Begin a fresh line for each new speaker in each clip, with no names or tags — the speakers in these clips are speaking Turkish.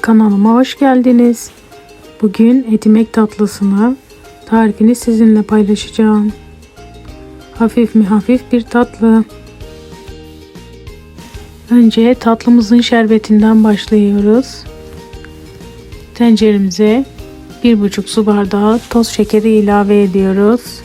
Kanalıma hoş geldiniz. Bugün etimek tatlısını tarifini sizinle paylaşacağım. Hafif mi hafif bir tatlı. Önce tatlımızın şerbetinden başlıyoruz. Tenceremize 1,5 su bardağı toz şekeri ilave ediyoruz.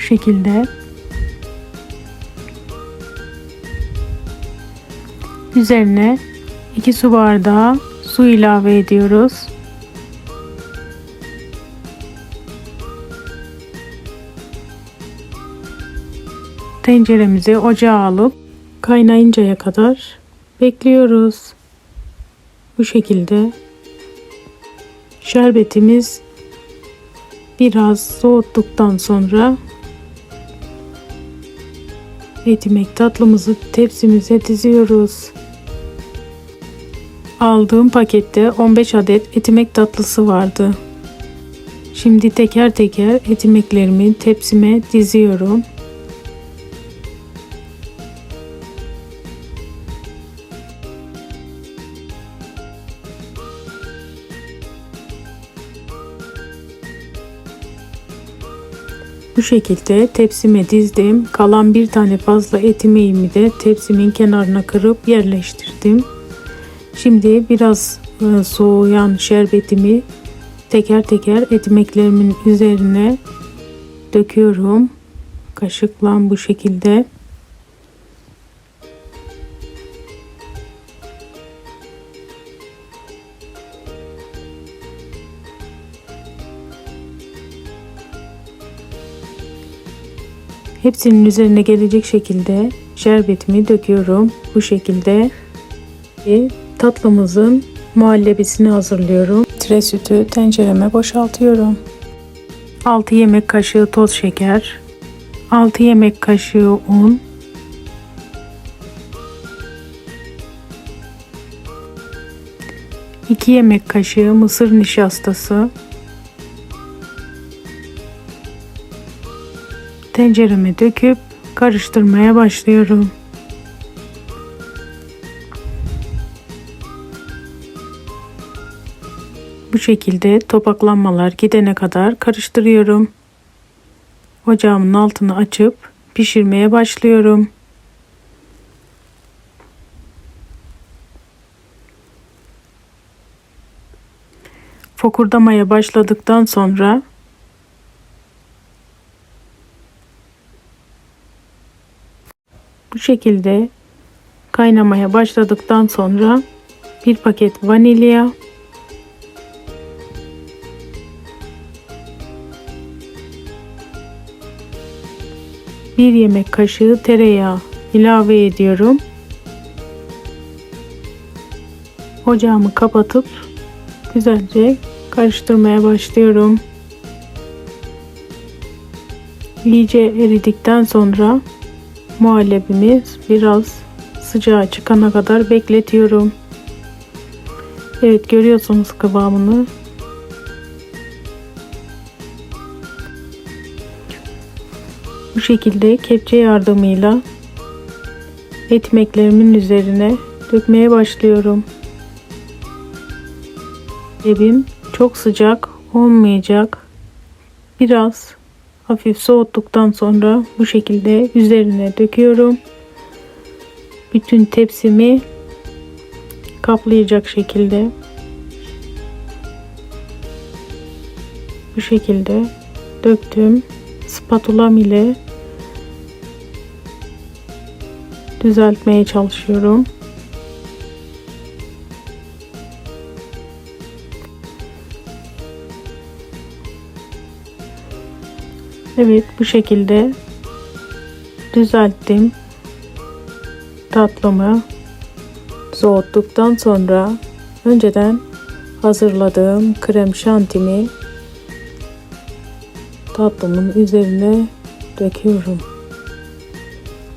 Şekilde üzerine 2 su bardağı su ilave ediyoruz. Tenceremizi ocağa alıp kaynayıncaya kadar bekliyoruz. Bu şekilde şerbetimiz biraz soğuttuktan sonra etimek tatlımızı tepsimize diziyoruz. Aldığım pakette 15 adet etimek tatlısı vardı. Şimdi teker teker etimeklerimi tepsime diziyorum. Bu şekilde tepsime dizdim. Kalan bir tane fazla etimeğimi de tepsimin kenarına kırıp yerleştirdim. Şimdi biraz e, soğuyan şerbetimi teker teker etimeklerimin üzerine döküyorum. Kaşıkla bu şekilde. Hepsinin üzerine gelecek şekilde şerbetimi döküyorum. Bu şekilde ve tatlımızın muhallebisini hazırlıyorum. Tire sütü tencereme boşaltıyorum. 6 yemek kaşığı toz şeker, 6 yemek kaşığı un, iki yemek kaşığı mısır nişastası, tencereme döküp karıştırmaya başlıyorum. Bu şekilde topaklanmalar gidene kadar karıştırıyorum. Ocağımın altını açıp pişirmeye başlıyorum. Fokurdamaya başladıktan sonra bu şekilde kaynamaya başladıktan sonra bir paket vanilya bir yemek kaşığı tereyağı ilave ediyorum. Ocağımı kapatıp güzelce karıştırmaya başlıyorum. İyice eridikten sonra muhallebimiz biraz sıcağı çıkana kadar bekletiyorum. Evet görüyorsunuz kıvamını. Bu şekilde kepçe yardımıyla ekmeklerimin üzerine dökmeye başlıyorum. Lebim çok sıcak olmayacak. Biraz hafif soğuttuktan sonra bu şekilde üzerine döküyorum. Bütün tepsimi kaplayacak şekilde bu şekilde döktüm. Spatulam ile düzeltmeye çalışıyorum. Evet bu şekilde düzelttim tatlımı soğuttuktan sonra önceden hazırladığım krem şantimi tatlımın üzerine döküyorum.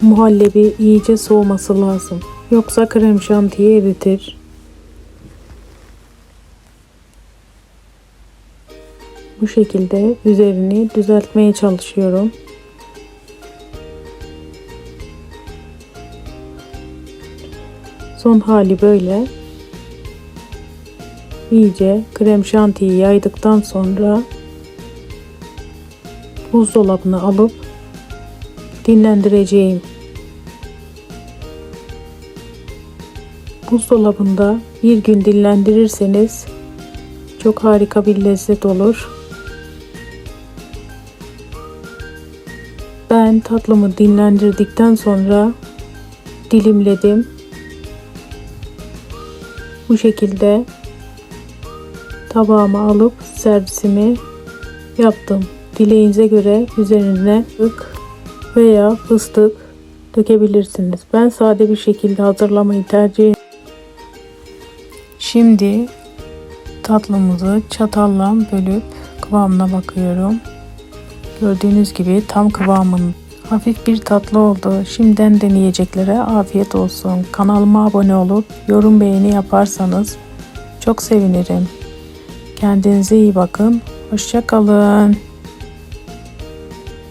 Muhallebi iyice soğuması lazım. Yoksa krem şantiyi eritir. Bu şekilde üzerini düzeltmeye çalışıyorum. Son hali böyle. İyice krem şantiyi yaydıktan sonra buzdolabına alıp dinlendireceğim. Buzdolabında bir gün dinlendirirseniz çok harika bir lezzet olur. Ben tatlımı dinlendirdikten sonra dilimledim. Bu şekilde tabağıma alıp servisimi yaptım. Dileğinize göre üzerine fıstık veya fıstık dökebilirsiniz. Ben sade bir şekilde hazırlamayı tercih ediyorum. Şimdi tatlımızı çatalla bölüp kıvamına bakıyorum. Gördüğünüz gibi tam kıvamın hafif bir tatlı oldu. Şimdiden deneyeceklere afiyet olsun. Kanalıma abone olup yorum beğeni yaparsanız çok sevinirim. Kendinize iyi bakın. Hoşça kalın.